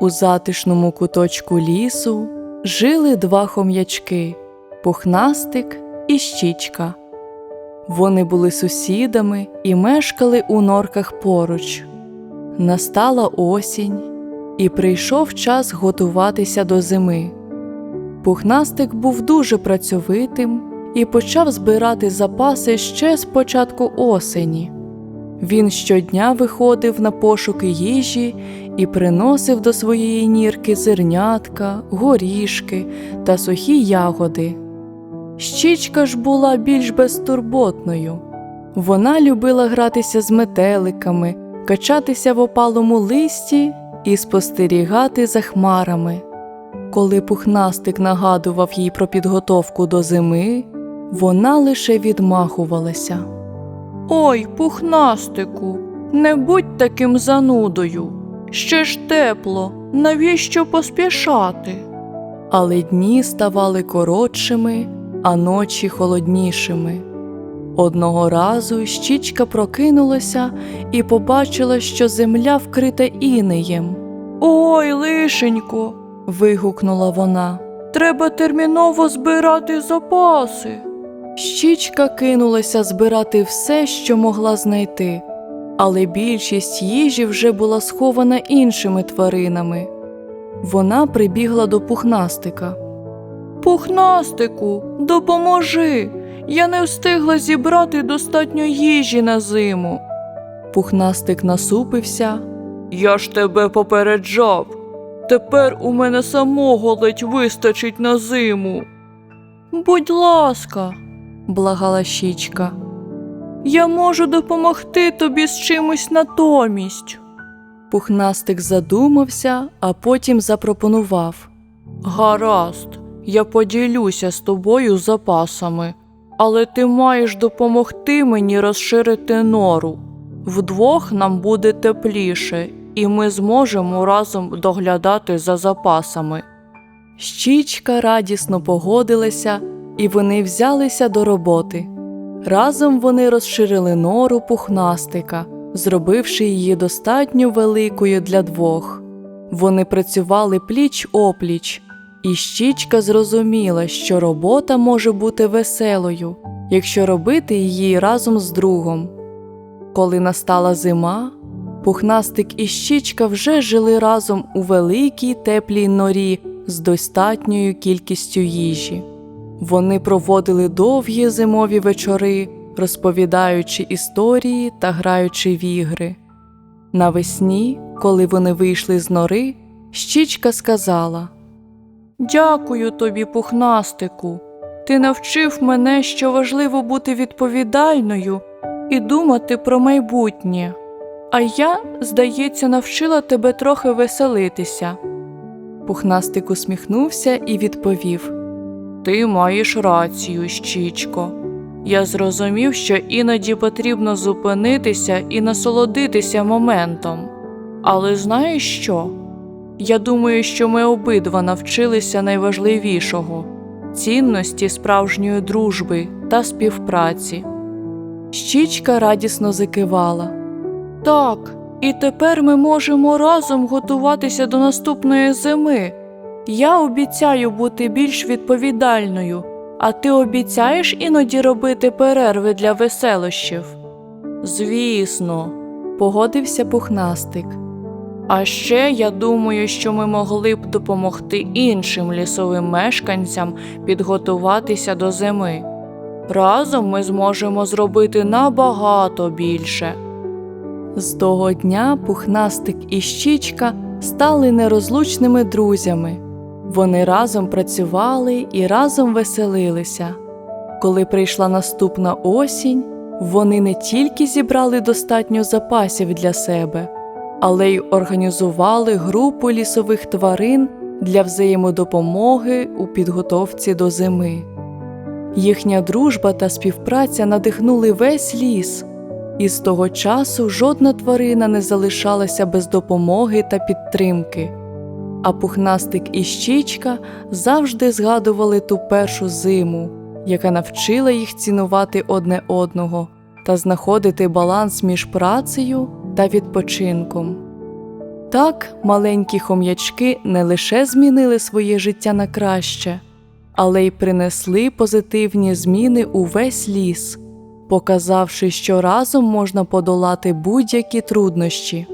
У затишному куточку лісу жили два хом'ячки пухнастик і щічка. Вони були сусідами і мешкали у норках поруч. Настала осінь, і прийшов час готуватися до зими. Пухнастик був дуже працьовитим і почав збирати запаси ще з початку осені. Він щодня виходив на пошуки їжі і приносив до своєї нірки зернятка, горішки та сухі ягоди. Щічка ж була більш безтурботною. Вона любила гратися з метеликами, качатися в опалому листі і спостерігати за хмарами. Коли пухнастик нагадував їй про підготовку до зими, вона лише відмахувалася. Ой, пухнастику, не будь таким занудою. Ще ж тепло, навіщо поспішати? Але дні ставали коротшими, а ночі холоднішими. Одного разу щічка прокинулася і побачила, що земля вкрита інеєм. Ой, лишенько. вигукнула вона. Треба терміново збирати запаси. Щічка кинулася збирати все, що могла знайти, але більшість їжі вже була схована іншими тваринами. Вона прибігла до пухнастика. Пухнастику, допоможи. Я не встигла зібрати достатньо їжі на зиму. Пухнастик насупився. Я ж тебе попереджав. Тепер у мене самого ледь вистачить на зиму. Будь ласка, благала щічка. Я можу допомогти тобі з чимось натомість. Пухнастик задумався, а потім запропонував Гаразд, я поділюся з тобою запасами, але ти маєш допомогти мені розширити нору. Вдвох нам буде тепліше, і ми зможемо разом доглядати за запасами. Щічка радісно погодилася, і вони взялися до роботи. Разом вони розширили нору пухнастика, зробивши її достатньо великою для двох. Вони працювали пліч опліч, і щічка зрозуміла, що робота може бути веселою, якщо робити її разом з другом. Коли настала зима, пухнастик і щічка вже жили разом у великій теплій норі з достатньою кількістю їжі. Вони проводили довгі зимові вечори, розповідаючи історії та граючи в ігри. Навесні, коли вони вийшли з нори, щічка сказала Дякую тобі, пухнастику. Ти навчив мене, що важливо бути відповідальною і думати про майбутнє. А я, здається, навчила тебе трохи веселитися. Пухнастик усміхнувся і відповів Ти маєш рацію, щічко. Я зрозумів, що іноді потрібно зупинитися і насолодитися моментом. Але знаєш що? Я думаю, що ми обидва навчилися найважливішого цінності справжньої дружби та співпраці. Щічка радісно закивала. Так, і тепер ми можемо разом готуватися до наступної зими. Я обіцяю бути більш відповідальною, а ти обіцяєш іноді робити перерви для веселощів? Звісно, погодився пухнастик. А ще я думаю, що ми могли б допомогти іншим лісовим мешканцям підготуватися до зими. Разом ми зможемо зробити набагато більше. З того дня пухнастик і щічка стали нерозлучними друзями. Вони разом працювали і разом веселилися. Коли прийшла наступна осінь, вони не тільки зібрали достатньо запасів для себе, але й організували групу лісових тварин для взаємодопомоги у підготовці до зими. Їхня дружба та співпраця надихнули весь ліс, і з того часу жодна тварина не залишалася без допомоги та підтримки. А пухнастик і щічка завжди згадували ту першу зиму, яка навчила їх цінувати одне одного та знаходити баланс між працею та відпочинком. Так, маленькі хом'ячки не лише змінили своє життя на краще, але й принесли позитивні зміни у весь ліс, показавши, що разом можна подолати будь-які труднощі.